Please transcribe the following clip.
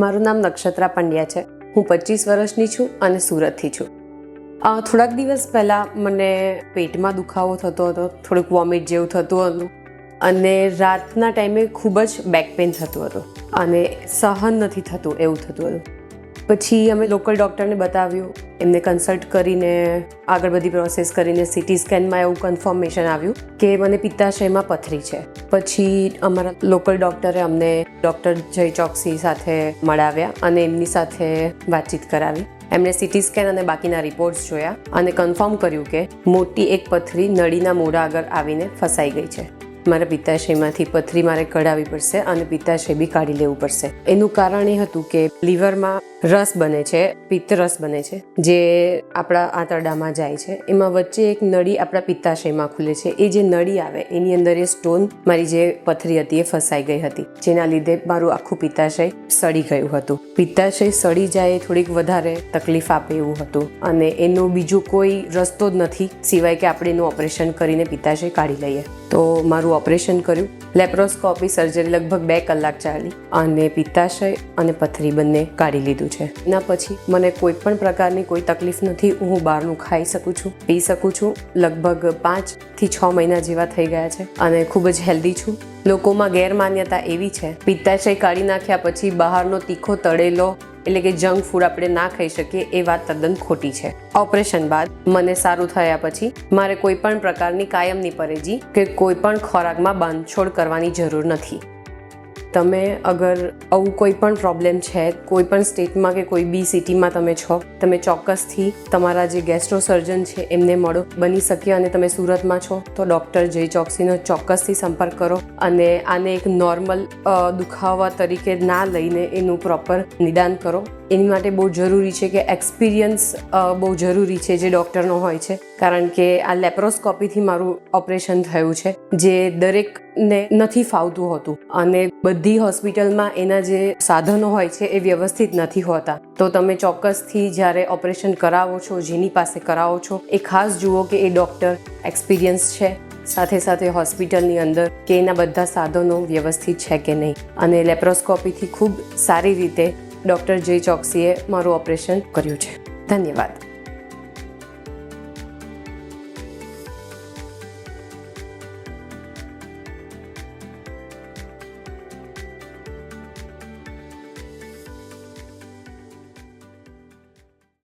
મારું નામ નક્ષત્રા પંડ્યા છે. હું પચીસ વર્ષની છું અને સુરતથી છું. થોડાક દિવસ પહેલાં મને પેટમાં દુખાવો થતો હતો, થોડુંક વોમિટ જેવું થતું હતું અને રાતના ટાઈમે ખૂબ જ બેક પેઇન થતું હતું અને સહન નથી થતું એવું થતું હતું. પછી અમે લોકલ ડૉક્ટરને બતાવ્યું. એમને કન્સલ્ટ કરીને, આગળ બધી પ્રોસેસ કરીને સિટી સ્કેનમાં એવું કન્ફર્મેશન આવ્યું કે મને પિત્તાશયમાં પથરી છે. પછી અમારા લોકલ ડૉક્ટરે અમને ડૉક્ટર જય ચોકસી સાથે મળાવ્યા અને એમની સાથે વાતચીત કરાવી. એમણે સિટી સ્કેન અને બાકીના રિપોર્ટ્સ જોયા અને કન્ફર્મ કર્યું કે મોટી એક પથરી નળીના મોઢા આગળ આવીને ફસાઈ ગઈ છે. મારા પિત્તાશયમાંથી પથરી મારે કઢાવી પડશે અને પિત્તાશય બી કાઢી લેવું પડશે. એનું કારણ એ હતું કે લીવરમાં રસ બને છે, પિત્તરસ બને છે, જે આપણા આંતરડામાં જાય છે. એમાં વચ્ચે એક નળી આપણા પિત્તાશયમાં ખુલે છે. એ જે નળી આવે, એની અંદર એ સ્ટોન મારી જે પથરી હતી એ ફસાઈ ગઈ હતી. જેના લીધે મારું આખું પિત્તાશય સડી ગયું હતું. પિત્તાશય સડી જાય થોડીક વધારે તકલીફ આપે એવું હતું. અને એનો બીજો કોઈ રસ્તો જ નથી, સિવાય કે આપણે એનું ઓપરેશન કરીને પિત્તાશય કાઢી લઈએ. તો મારું ઓપરેશન કર્યું. લેપ્રોસ્કોપી સર્જરી લગભગ બે કલાક ચાલી. અને પિત્તાશય અને પથરી બંને કાઢી લીધું છે. એના પછી મને કોઈ પણ પ્રકારની કોઈ તકલીફ નથી, હું બહારનું ખાઈ શકું છું, પી શકું છું. લગભગ પાંચથી છ મહિના જેવા થઈ ગયા છે અને ખૂબ જ હેલ્ધી છું. લોકોમાં ગેરમાન્યતા એવી છે, પિત્તાશય કાઢી નાખ્યા પછી બહારનો તીખો તળેલો એટલે કે જંક ફૂડ આપણે ના ખાઈ શકીએ એ વાત તદ્દન ખોટી છે. ઓપરેશન બાદ મને સારું થયા પછી મારે કોઈ પણ પ્રકારની કાયમની પરેજી કે કોઈ પણ ખોરાકમાં બાંધછોડ કરવાની જરૂર નથી. તમે અગર આવું કોઈ પણ પ્રોબ્લેમ છે, કોઈ પણ સ્ટેટમાં કે કોઈ બી સિટીમાં તમે છો, તમે ચોક્કસથી તમારા જે ગેસ્ટ્રો સર્જન છે, એમને મળો, બની શકે અને તમે સુરતમાં છો, તો ડૉક્ટર જય ચોકસીનો ચોક્કસથી સંપર્ક કરો અને આને એક નોર્મલ દુખાવા તરીકે ના લઈને એનું પ્રોપર નિદાન કરો. એની માટે બહુ જરૂરી છે કે એક્સપિરિયન્સ બહુ જરૂરી છે જે ડૉક્ટરનો હોય છે. કારણ કે આ લેપ્રોસ્કોપીથી મારું ઓપરેશન થયું છે, જે દરેકને નથી ફાવતું હોતું. અને બધી હોસ્પિટલમાં એના જે સાધનો હોય છે એ વ્યવસ્થિત નથી હોતા. તો તમે ચોક્કસથી જ્યારે ઓપરેશન કરાવો છો, જેની પાસે કરાવો છો, એ ખાસ જુઓ કે એ ડૉક્ટર એક્સપિરિયન્સ છે, સાથે સાથે હોસ્પિટલની અંદર કે એના બધા સાધનો વ્યવસ્થિત છે કે નહીં. અને લેપ્રોસ્કોપીથી ખૂબ સારી રીતે ડૉક્ટર જય ચોકસીએ મારું ઓપરેશન કર્યું છે. ધન્યવાદ.